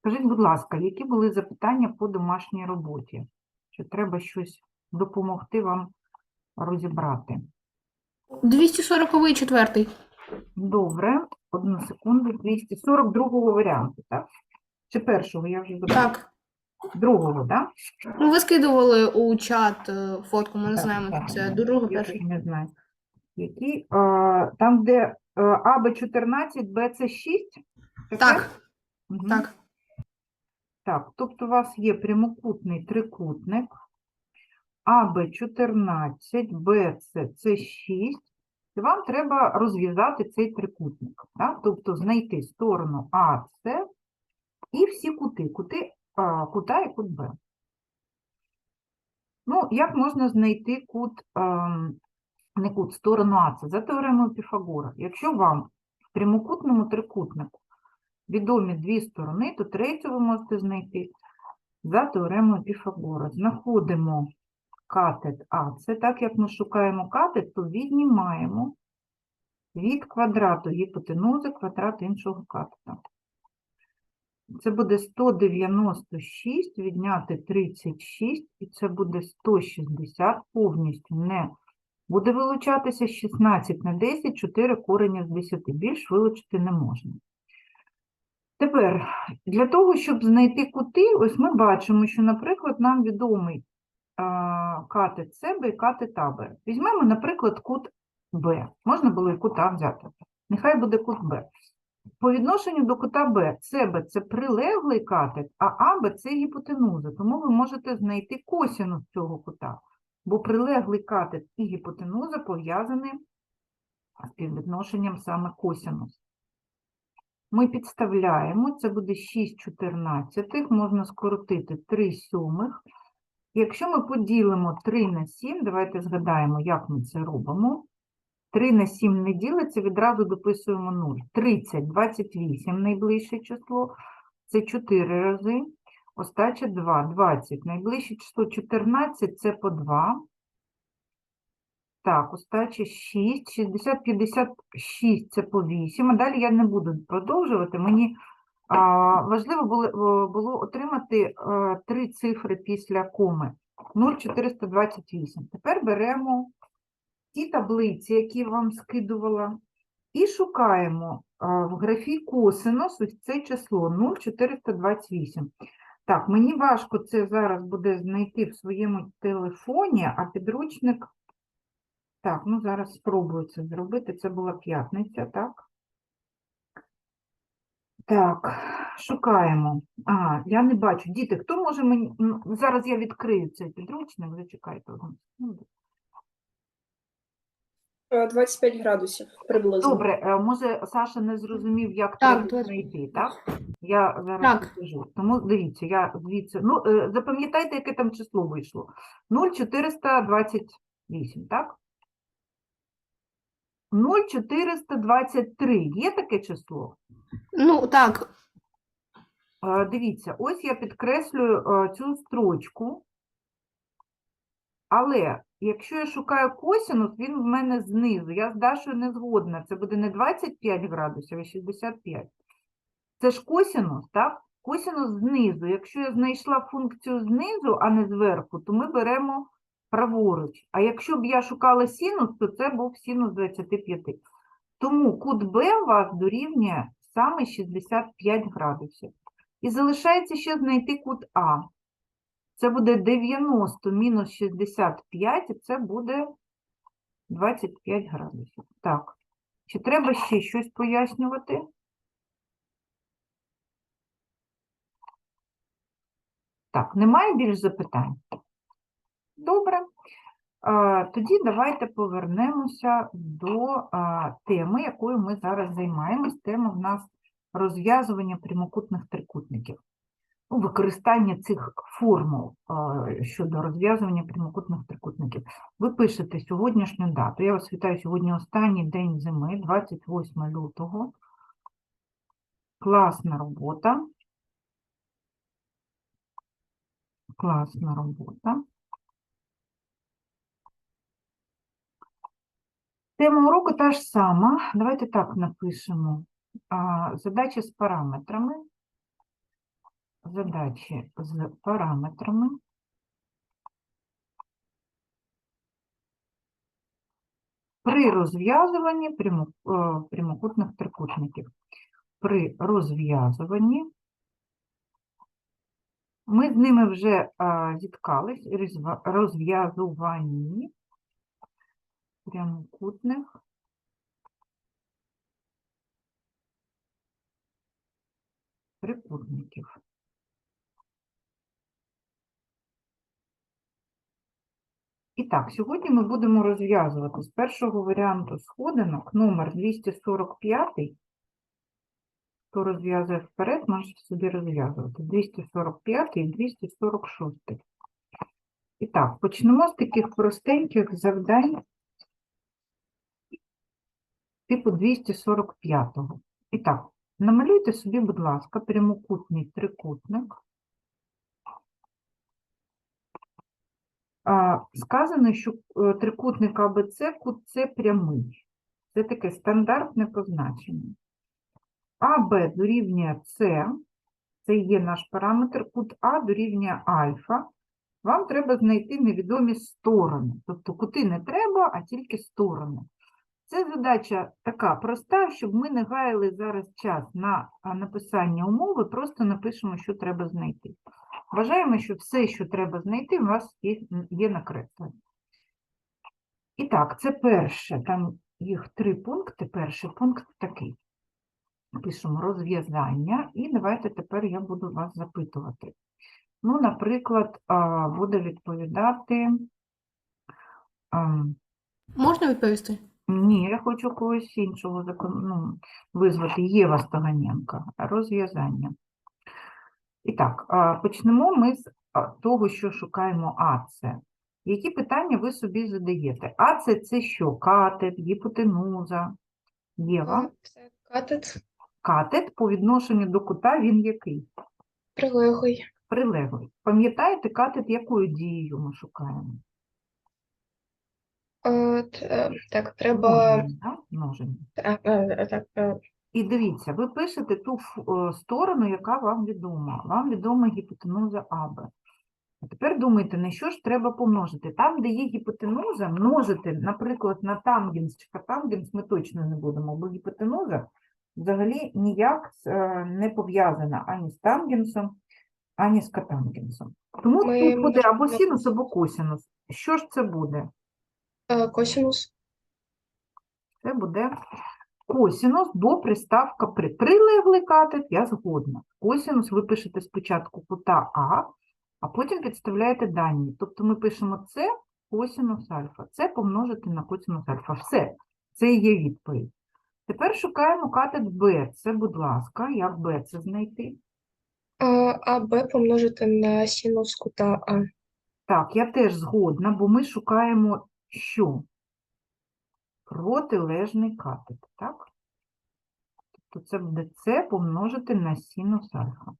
Скажіть, будь ласка, які були запитання по домашній роботі? Чи треба щось допомогти вам розібрати? 240 четвертий. Добре, одну секунду, 242 варіанту, так? Чи першого, я вже забула. Так. Другого, так? Ну, ви скидували у чат е, фотку, ми не Так, знаємо, так, це да. другий, Я перший. не знаю. Які? А, там, де е, АБ14, БЦ6? Так, Мгм. так. Так, тобто у вас є прямокутний трикутник АБ14, БЦ це 6, і вам треба розв'язати цей трикутник. Так? Тобто знайти сторону АС і всі кути, кути а, кута і кут Б. Ну, як можна знайти кут, ем, не кут, сторону АС? За теоремою Піфагора. Якщо вам в прямокутному трикутнику відомі дві сторони, то третю ви можете знайти за теоремою Піфагора. Знаходимо катет А. Це так, як ми шукаємо катет, то віднімаємо від квадрату гіпотенузи квадрат іншого катета. Це буде 196 відняти 36, і це буде 160 повністю не буде вилучатися 16 на 10, 4 корення з 10. Більш вилучити не можна. Тепер, для того, щоб знайти кути, ось ми бачимо, що, наприклад, нам відомий а, катет СБ і катет АБ. Візьмемо, наприклад, кут Б. Можна було і кут А взяти. Нехай буде кут Б. По відношенню до кута Б, СБ – це прилеглий катет, а АБ – це гіпотенуза. Тому ви можете знайти косінус цього кута, бо прилеглий катет і гіпотенуза пов'язані з співвідношенням саме косінус. Ми підставляємо, це буде 6 чотирнадцятих, можна скоротити 3 сьомих. Якщо ми поділимо 3 на 7, давайте згадаємо, як ми це робимо. 3 на 7 не ділиться, відразу дописуємо 0. 30, 28 найближче число, це 4 рази. Остача 2, 20. Найближче число 14 це по 2. Так, остача 6, 60, 56 це по 8. А далі я не буду продовжувати. Мені а, важливо було, е, було отримати е, три цифри після коми. 0,428. Тепер беремо ті таблиці, які я вам скидувала, і шукаємо а, в графі косинус ось це число 0,428. Так, мені важко це зараз буде знайти в своєму телефоні, а підручник. Так, ну зараз спробую це зробити. Це була п'ятниця, так? Так, шукаємо. А, я не бачу. Діти, хто може мені. ну, Зараз я відкрию цей підручник, зачекайте одну секунду. Е, 25 градусів приблизно. Добре, е, може Саша не зрозумів, як Так, треба знайти, так? Я зараз Так. покажу. Тому дивіться, я звідси. Ну, е, запам'ятайте, яке там число вийшло. 0,428, так? 0,423. Є таке число? Ну, так. Е, Дивіться, ось я підкреслюю е, цю строчку. Але якщо я шукаю косинус, він в мене знизу. Я з Дашою не згодна. Це буде не 25 градусів, а 65. Це ж косинус, так? Косинус знизу. Якщо я знайшла функцію знизу, а не зверху, то ми беремо праворуч. А якщо б я шукала синус, то це був синус 25. Тому кут Б у вас дорівнює саме 65 градусів. І залишається ще знайти кут А. Це буде 90 мінус 65, і це буде 25 градусів. Так. Чи треба ще щось пояснювати? Так, немає більш запитань? Добре. Тоді давайте повернемося до теми, якою ми зараз займаємось. Тема в нас розв'язування прямокутних трикутників. Ну, Використання цих формул щодо розв'язування прямокутних трикутників. Ви пишете сьогоднішню дату. Я вас вітаю сьогодні останній день зими, 28 лютого. Класна робота. Класна робота. Тема уроку та ж сама. Давайте так напишемо. А, Задача з параметрами. задачі з параметрами. При розв'язуванні е, прямокутних трикутників. При розв'язуванні ми з ними вже зіткались, розв'язуванні прямокутних трикутників. І так, сьогодні ми будемо розв'язувати з першого варіанту сходинок номер 245. Хто розв'язує вперед, може собі розв'язувати. 245 і 246. І так, почнемо з таких простеньких завдань типу 245-го. І так, намалюйте собі, будь ласка, прямокутний трикутник. Сказано, що е, трикутник АБЦ кут С прямий. Це таке стандартне позначення. АБ дорівнює С, це є наш параметр, кут А дорівнює альфа. Вам треба знайти невідомі сторони. Тобто кути не треба, а тільки сторони. Це задача така проста, щоб ми не гаяли зараз час на написання умови, просто напишемо, що треба знайти. Вважаємо, що все, що треба знайти, у вас є, накреслено. І так, це перше, там їх три пункти. Перший пункт такий. Пишемо розв'язання, і давайте тепер я буду вас запитувати. Ну, наприклад, буде відповідати. Можна відповісти? Ні, я хочу когось іншого закон... ну, визвати. Єва Стаганенка. Розв'язання. І так, почнемо ми з того, що шукаємо АЦ. Які питання ви собі задаєте? АЦ – це що? Катет, гіпотенуза. Єва. Це катет Катет по відношенню до кута він який? прилеглий. Прилеглий. Пам'ятаєте, катет якою дією ми шукаємо? Е, т- е, Так, треба. Множення, да? Множення. Так, е, так, е, І дивіться, ви пишете ту ф- е, сторону, яка вам відома. Вам відома гіпотенуза АБ. А тепер думайте, на що ж треба помножити. Там, де є гіпотенуза, множити, наприклад, на тангенс чи катангенс ми точно не будемо, бо гіпотенуза взагалі ніяк е, не пов'язана ані з тангенсом, ані з катангенсом. Тому Ми тут буде або синус, або косинус. Що ж це буде? Е, косінус. Це буде косінус, бо приставка при прилеглий катет, я згодна. Косінус ви пишете спочатку кута А, а потім підставляєте дані. Тобто ми пишемо це косінус альфа. Це помножити на косінус альфа. Все, це і є відповідь. Тепер шукаємо катет Б. Це, будь ласка, як Б це знайти? Е, А Б помножити на синус кута А. Так, я теж згодна, бо ми шукаємо що? Протилежний катет, так? Тобто це буде С помножити на синус альфа.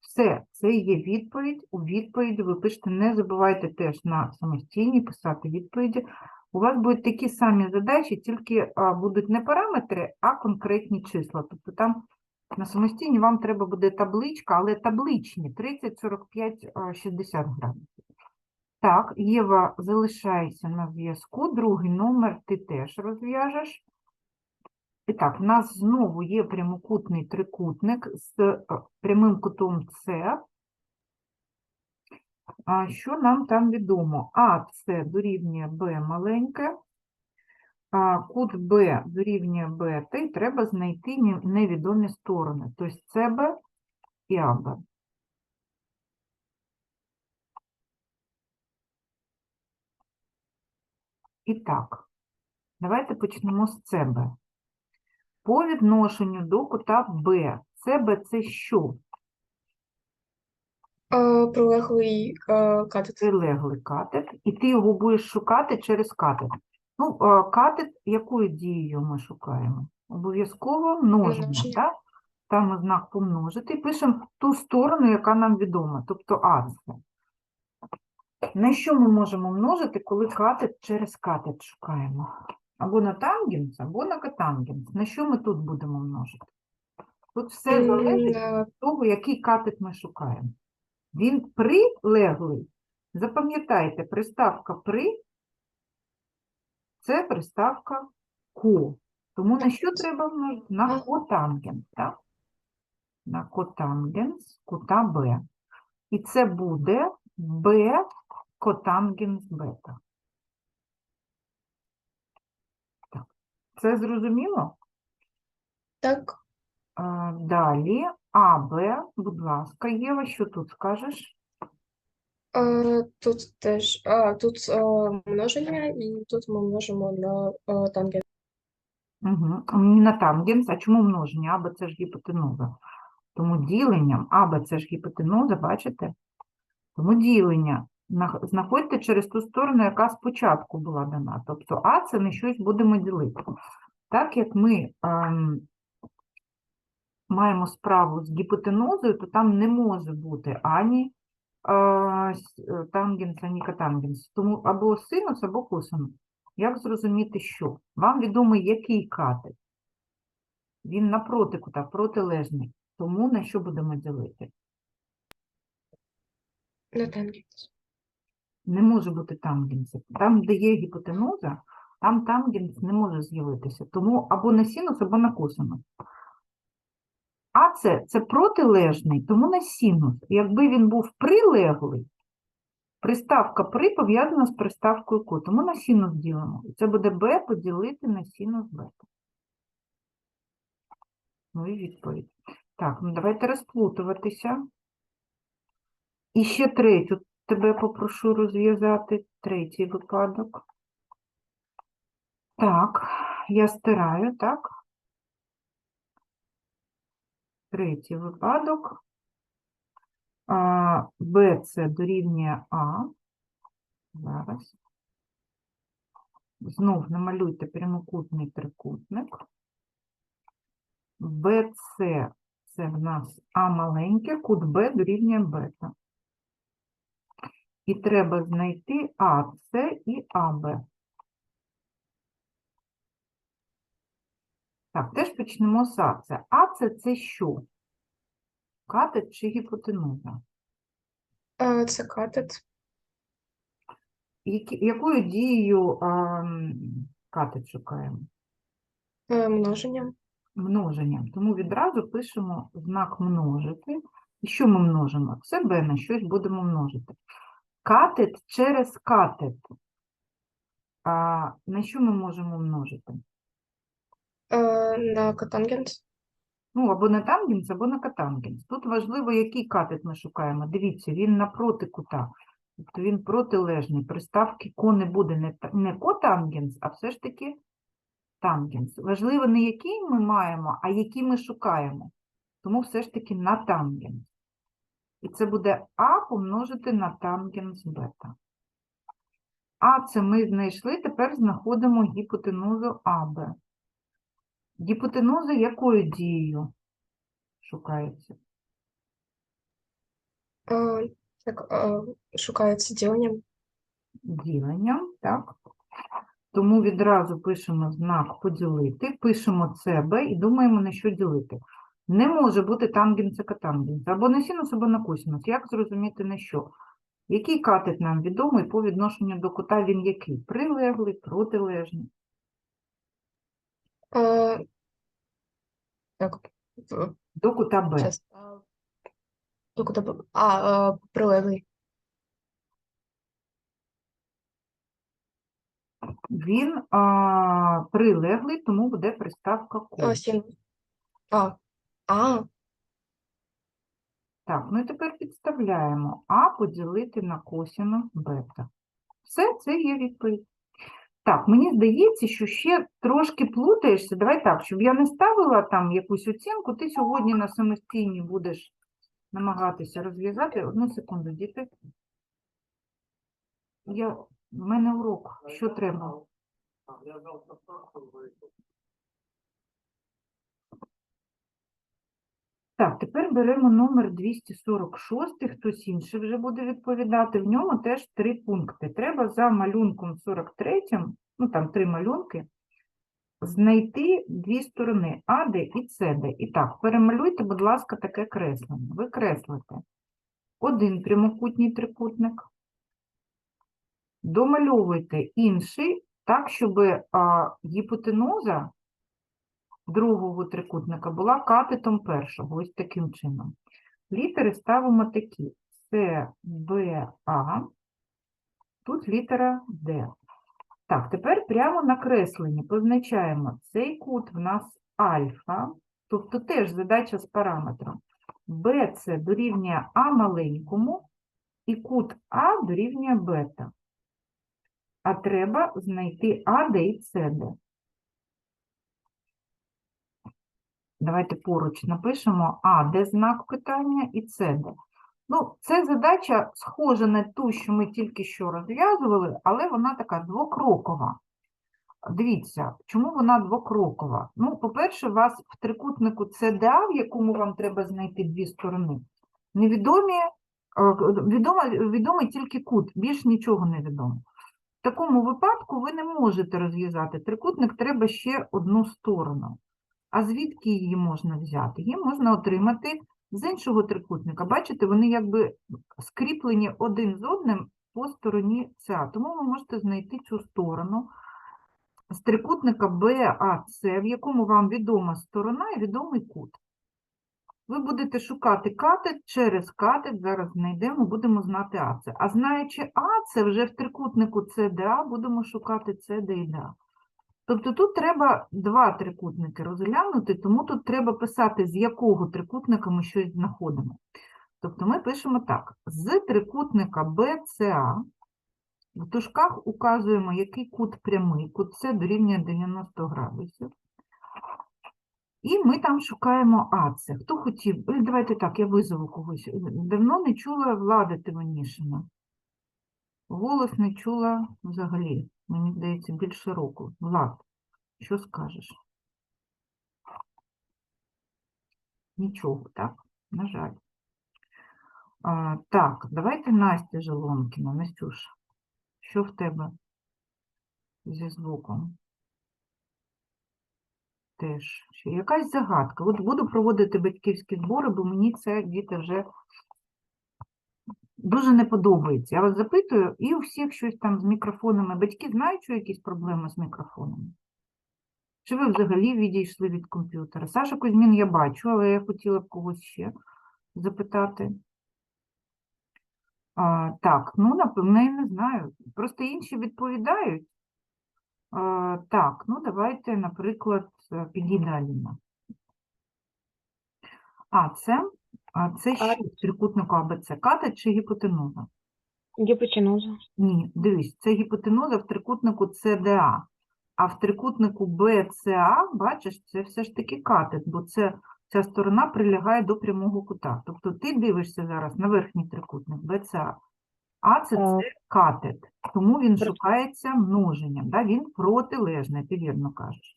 Все, це є відповідь. У відповіді ви пишете, не забувайте теж на самостійні писати відповіді. У вас будуть такі самі задачі, тільки будуть не параметри, а конкретні числа. Тобто там на самостійні вам треба буде табличка, але табличні 30, 45, а, 60 градусів. Так, Єва, залишайся на зв'язку. Другий номер ти теж розв'яжеш. І так, в нас знову є прямокутний трикутник з е, прямим кутом С. А що нам там відомо? А це дорівнює Б маленьке, а кут Б дорівнює Б, і треба знайти невідомі сторони, тобто СБ і АБ. І так, давайте почнемо з СБ. По відношенню до кута Б. СБ це що? Е, Прилеглий е, катет. Прилеглий катет, і ти його будеш шукати через катет. Ну, е, катет якою дією ми шукаємо? Обов'язково множимо, Множення. так? Там знак помножити, і пишемо ту сторону, яка нам відома, тобто АЦ. На що ми можемо множити, коли катет через катет шукаємо? Або на тангенс, або на катангенс. На що ми тут будемо множити? Тут все залежить від того, який катет ми шукаємо. Він прилеглий. Запам'ятайте, приставка при це приставка ко. Тому на що треба множити? На котангенс, так? На котангенс кута Б. І це буде Б котангенс бета. Так. Це зрозуміло? Так, А, Далі АБ, будь ласка, Єва, що тут скажеш? е, тут теж а, тут е, множення, і тут ми множимо на тангенс. Угу. Не на тангенс, а чому множення? АБ це ж гіпотенуза. Тому діленням АБ це ж гіпотенуза, бачите? Тому ділення знаходьте через ту сторону, яка спочатку була дана. Тобто А це на щось будемо ділити. Так як ми ем, маємо справу з гіпотенузою, то там не може бути ані е, е, тангенс, ані котангенс. Тому або синус, або косинус. Як зрозуміти, що? Вам відомий який катет? Він напроти кута, протилежний. Тому на що будемо ділити? На тангенс. Не може бути тангенсів. Там, де є гіпотенуза, там тангенс не може з'явитися. Тому або на синус, або на косинус. А це, це протилежний, тому на синус. Якби він був прилеглий, приставка при пов'язана з приставкою ко, тому на синус ділимо. І це буде b поділити на синус бета. Ну і відповідь. Так, ну давайте розплутуватися. І ще третю тебе попрошу розв'язати. Третій випадок. Так, я стираю, так? Третій випадок. Б це дорівнює А. Зараз. Знов намалюйте прямокутний трикутник. БЦ це в нас А маленьке, кут Б дорівнює бета. І треба знайти АС і АБ. Так, теж почнемо з АЦ. АЦ це що? Катет чи гіпотенуза? Це катет. Якою дією а, катет шукаємо? Е, множення. Множенням. Тому відразу пишемо знак множити. І що ми множимо? Це b на щось будемо множити. Катет через катет. А, на що ми можемо множити? Е, на котангенс. Ну, або на тангенс, або на катангенс. Тут важливо, який катет ми шукаємо. Дивіться, він напроти кута. Тобто він протилежний. Приставки ко не буде не, не котангенс, а все ж таки тангенс. Важливо не який ми маємо, а який ми шукаємо. Тому все ж таки на тангенс. І це буде А помножити на тангенс бета. А це ми знайшли, тепер знаходимо гіпотенузу АБ. Гіпотенуза якою дією шукається? Е, так, е, шукається діленням. Діленням, так? Тому відразу пишемо знак поділити, пишемо СБ і думаємо, на що ділити. Не може бути тангенс і котангенс. Або на синус, або на косинус. Як зрозуміти на що? Який катет нам відомий по відношенню до кута він який? Прилеглий, протилежний. Е, так, До кута Б. Щас. А, ну, куди б- А, е, прилеглий. Він а, прилеглий, тому буде приставка ко. А. А, Так, і тепер підставляємо А поділити на косинус бета. Все, це є відповідь. Так, мені здається, що ще трошки плутаєшся. Давай так, щоб я не ставила там якусь оцінку, ти сьогодні на самостійні будеш намагатися розв'язати. Одну секунду, діти. Я... В мене урок. Що треба? Так, тепер беремо номер 246, хтось інший вже буде відповідати. В ньому теж три пункти. Треба за малюнком 43, ну там три малюнки, знайти дві сторони АД і СД. І так, перемалюйте, будь ласка, таке креслення. Ви креслите один прямокутній трикутник, домальовуйте інший так, щоб гіпотенуза другого трикутника була катетом першого, ось таким чином. Літери ставимо такі: С, Б, А, тут літера Д. Так, тепер прямо на кресленні позначаємо цей кут в нас альфа, тобто теж задача з параметром. БЦ дорівнює А маленькому і кут А дорівнює бета. А треба знайти АД і СД. Давайте поруч напишемо А, де знак питання, і С, де. Ну, це задача схожа на ту, що ми тільки що розв'язували, але вона така двокрокова. Дивіться, чому вона двокрокова? Ну, по-перше, у вас в трикутнику CDA, в якому вам треба знайти дві сторони, невідомі, е, відомо, відомий тільки кут, більш нічого не відомо. В такому випадку ви не можете розв'язати трикутник, треба ще одну сторону. А звідки її можна взяти? Її можна отримати з іншого трикутника. Бачите, вони якби скріплені один з одним по стороні ЦА. Тому ви можете знайти цю сторону з трикутника БАЦ, в якому вам відома сторона і відомий кут. Ви будете шукати катет через катет, зараз знайдемо, будемо знати АЦ. А знаючи АЦ, вже в трикутнику ЦДА будемо шукати ДА. Тобто тут треба два трикутники розглянути, тому тут треба писати, з якого трикутника ми щось знаходимо. Тобто ми пишемо так: з трикутника BCA в дужках указуємо, який кут прямий, кут С дорівнює 90 градусів. І ми там шукаємо АЦ. Хто хотів? Давайте так, я визову когось. Давно не чула Влада Тиванішина. Голос не чула взагалі. Мені здається, більше року. Влад, що скажеш? Нічого, так? На жаль. А, так, давайте Настя Желонкіна. Настюша, що в тебе зі звуком? Теж. Якась загадка. От буду проводити батьківські збори, бо мені це діти вже дуже не подобається. Я вас запитую, і у всіх щось там з мікрофонами. Батьки знають, що якісь проблеми з мікрофонами? Чи ви взагалі відійшли від комп'ютера? Саша Кузьмін я бачу, але я хотіла б когось ще запитати. А, так, ну, напевно, я не знаю. Просто інші відповідають. А, так, ну давайте, наприклад, е, Аліна. А, це, а це що в трикутнику АБЦ? Катет чи гіпотенуза? Гіпотенуза. Ні, дивись, це гіпотенуза в трикутнику ЦДА. А в трикутнику БЦА, бачиш, це все ж таки катет, бо це, ця сторона прилягає до прямого кута. Тобто ти дивишся зараз на верхній трикутник БЦА. А це, це катет, тому він шукається множенням, да? він протилежний, ти вірно кажеш.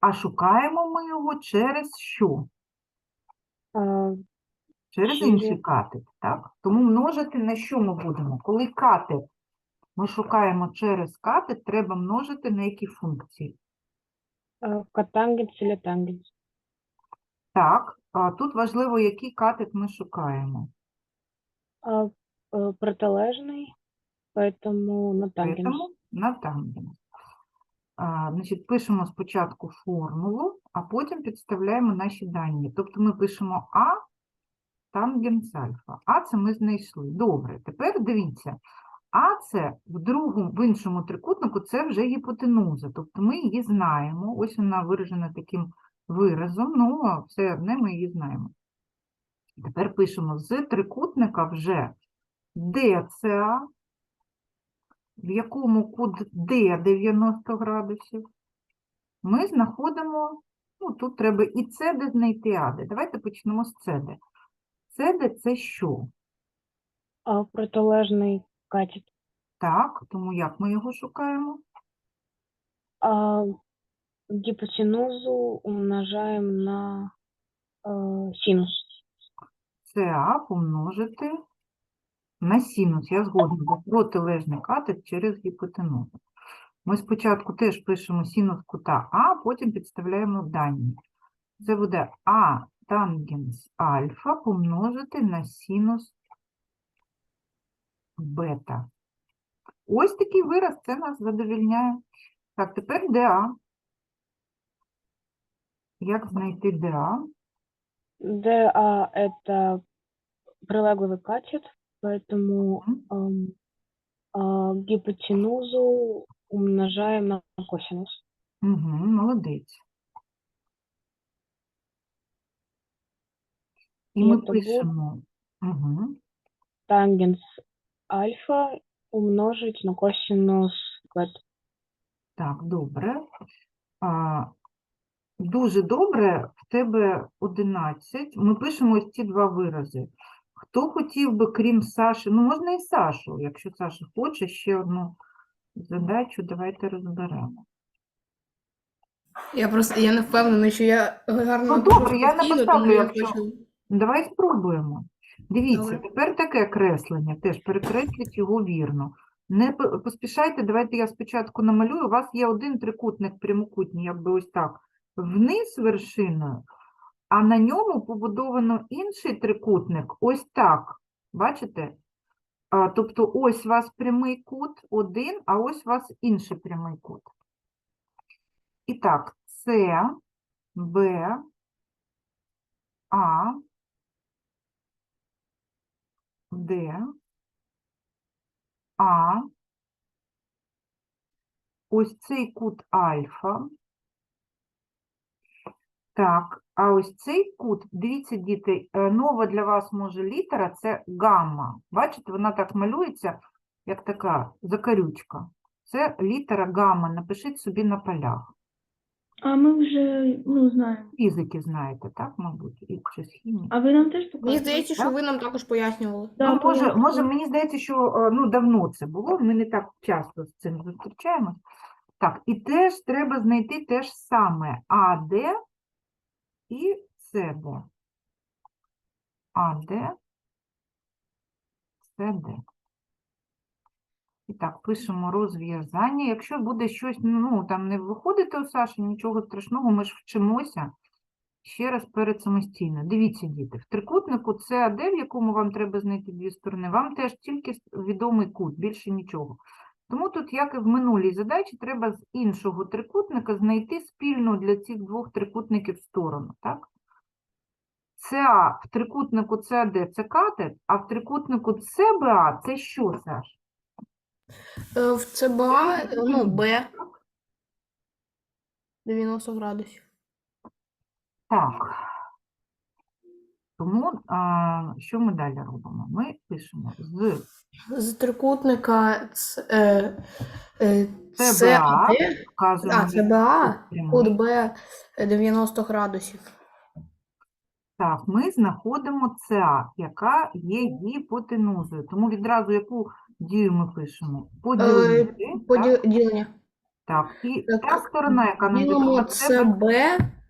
А шукаємо ми його через що? Через інший катет, так? Тому множити на що ми будемо? Коли катет ми шукаємо через катет, треба множити на які функції? а, Котангенс или тангенс? Так, а тут важливо, який катет ми шукаємо. А, э, Протилежний, поэтому на тангенс. Тому на тангенс. А, значить, пишемо спочатку формулу, а потім підставляємо наші дані. Тобто ми пишемо А, тангенс альфа. А це ми знайшли. Добре, тепер дивіться. А це в другому, в іншому трикутнику це вже гіпотенуза. Тобто ми її знаємо. Ось вона виражена таким виразом. Ну, а все одне ми її знаємо. Тепер пишемо з трикутника вже ДЦА, в якому кут D 90 градусів, ми знаходимо, ну тут треба і CD знайти АД. Давайте почнемо з CD. CD – це що? А протилежний катет. Так, тому як ми його шукаємо? А гіпотенузу умножаем на э, синус. СА помножити на синус. Я згодна, бо протилежний катет через гіпотенузу. Ми спочатку теж пишемо синус кута А, потім підставляємо дані. Це буде А тангенс альфа помножити на синус бета. Ось такий вираз, це нас задовільняє. Так, тепер ДА. Як знайти ДА? ДА – это прилеглый катет, поэтому Мгм. эм, а, гипотенузу умножаем на косинус. Угу, молодець. І ми буде- пишемо. Угу. Тангенс альфа умножить на косинус бета. Так, добре. А, дуже добре, в тебе 11. Ми пишемо ось ці два вирази. Хто хотів би, крім Саші, ну можна і Сашу, якщо Саша хоче ще одну задачу, давайте розберемо. Я просто я не впевнена, що я гарно Ну, добре, я не поставлю, якщо- хочу- Давай спробуємо. Дивіться, тепер таке креслення, теж перекресліть його вірно. Не поспішайте, давайте я спочатку намалюю. У вас є один трикутник прямокутній, якби ось так, вниз вершиною, а на ньому побудовано інший трикутник, ось так. Бачите? А, тобто ось у вас прямий кут один, а ось у вас інший прямий кут. І так, С, Б, А, Д, А, ось цей кут альфа. Так, а ось цей кут, дивіться, діти, е, нова для вас може літера це гамма. Бачите, вона так малюється, як така закарючка. Це літера гамма, напишіть собі на полях. А ми вже ну знаємо. Фізики знаєте, так, мабуть, і чи з хімії. А ви нам теж Мені показували? здається, що ви нам також пояснювали. Да, Ну, може, може, мені здається, що е, ну, давно це було, ми не так часто з цим зустрічаємось. Так, і теж треба знайти те ж саме АД і СД. АД, СД. І так, пишемо розв'язання. Якщо буде щось, ну, там не виходити у Саші, нічого страшного, ми ж вчимося. Ще раз перед самостійно. Дивіться, діти, в трикутнику САД, в якому вам треба знайти дві сторони, вам теж тільки відомий кут, більше нічого. Тому тут, як і в минулій задачі, треба з іншого трикутника знайти спільну для цих двох трикутників сторону. Так? СА в трикутнику САД це катет, а в трикутнику СБА це що, Саш? Е, В ЦБА, е, ну, Б 90 градусів. Так. Тому а, що ми далі робимо? Ми пишемо з З трикутника Ц, е, е, ЦБА, САД, вказуємо а, ЦБА, кут кут Б е, 90 градусів. Так, ми знаходимо ЦА, яка є гіпотенузою. Тому відразу яку дію ми пишемо? Поділити. так? Поділення. Так, і Так, та сторона, яка нам Ділимо відома, це ЦБ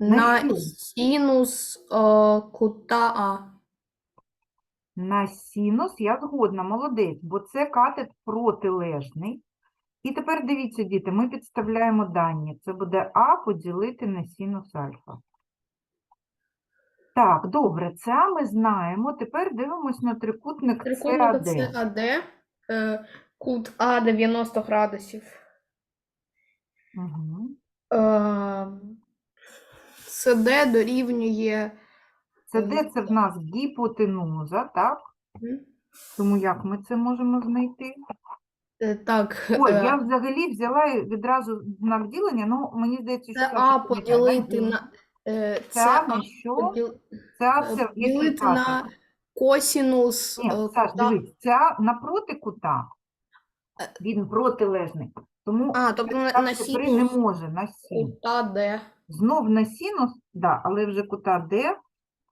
на що? синус е, кута А. на синус, я згодна, молодець, бо це катет протилежний. І тепер дивіться, діти, ми підставляємо дані. Це буде А поділити на синус альфа. Так, добре, це ми знаємо. Тепер дивимось на трикутник Трикутник САД. САД, е, кут А 90 градусів. Угу. Е, СД дорівнює Це де це в нас гіпотенуза, так? Мгм. Тому як ми це можемо знайти? е, так, Ой, е, я взагалі взяла і відразу знак ділення, ну мені здається, що це Саша А поділити на е, Це це А на що? поділ- Це А е, це який поділити на катет? Косінус Ні, е, Саш, кута. дивись, ця напроти кута, Е. він протилежний. Тому А, тобто на, на так не синус може на син. кута Д. Знов на синус, да, але вже кута Д.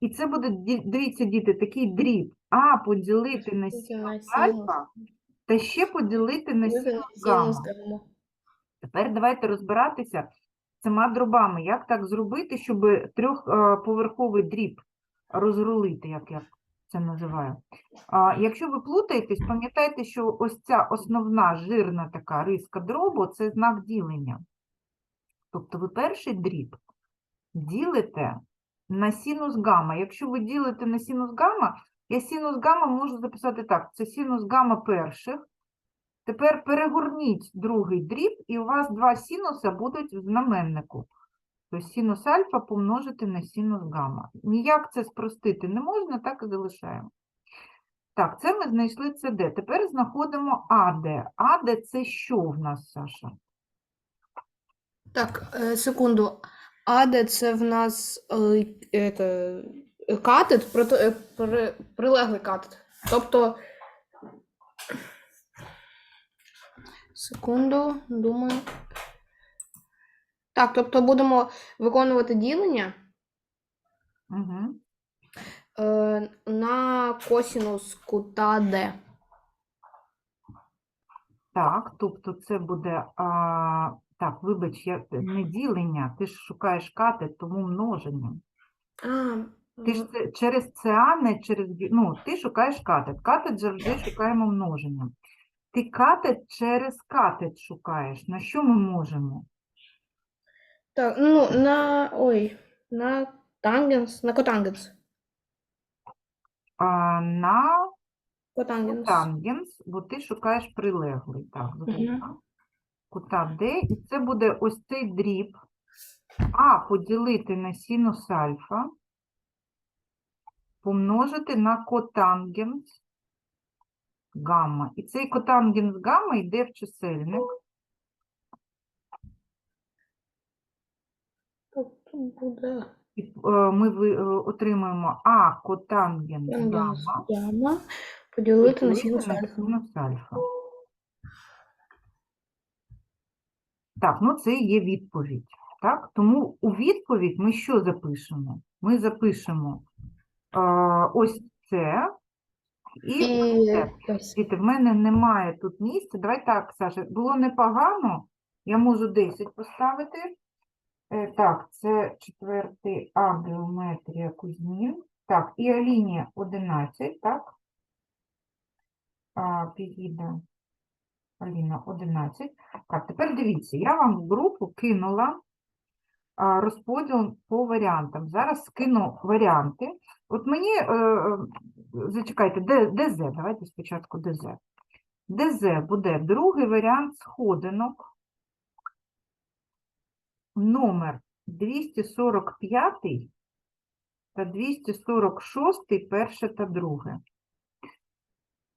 І це буде, ді- дивіться, діти, такий дріб. А поділити на синус на синус. альфа, та ще поділити на синус гамма. синус гамма. Тепер давайте розбиратися цими дробами. Як так зробити, щоб трьохповерховий дріб розрулити, як я це називаю. А, якщо ви плутаєтесь, пам'ятайте, що ось ця основна жирна така риска дробу це знак ділення. Тобто ви перший дріб ділите на синус гамма. Якщо ви ділите на синус гамма, я синус гамма можу записати так: це синус гамма перших. Тепер перегорніть другий дріб, і у вас два синуса будуть в знаменнику. Тобто синус альфа помножити на синус гамма. Ніяк це спростити не можна, так і залишаємо. Так, це ми знайшли СД. Тепер знаходимо АД. АД це що в нас, Саша? Так, е, секунду. А де це в нас ете, е, катет, прото- е, при- прилеглий катет. Тобто. Секунду, думаю. Так, тобто будемо виконувати ділення Угу. е, на косінус кута Д. Так, тобто це буде, а, так, вибач, я, не ділення, ти ж шукаєш катет, тому множення. А, Ти ж це, через ЦА, не через, ді- ну, ти шукаєш катет, катет завжди шукаємо множенням. Ти катет через катет шукаєш, на що ми можемо? Так, ну, на. Ой, на тангенс, на котангенс. А, на Котангенс. тангенс, бо ти шукаєш прилеглий, так, звука. Кута Д, і це буде ось цей дріб А поділити на синус альфа, помножити на котангенс гамма. І цей котангенс гамма йде в чисельник. Буде І е, ми е, отримуємо А котангенс гамма гамма поділити на синус альфа. Так, ну це є відповідь. Так? Тому у відповідь ми що запишемо? Ми запишемо е, ось це і І в мене немає тут місця. Давай так, Саша, було непогано. Я можу 10 поставити. Е, Так, це четвертий А геометрія Кузьмін. Так, і Алінія 11, так? А, Пігіда Аліна 11. Так, тепер дивіться, я вам в групу кинула розподіл по варіантам. Зараз скину варіанти. От мені, е, е, зачекайте, ДЗ, давайте спочатку ДЗ. ДЗ буде другий варіант сходинок. Номер 245 та 246, перше та друге.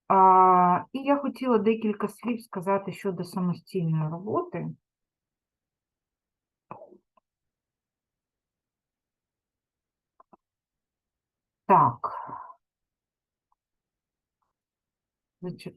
А, і я хотіла декілька слів сказати щодо самостійної роботи. Так. Зачекайте.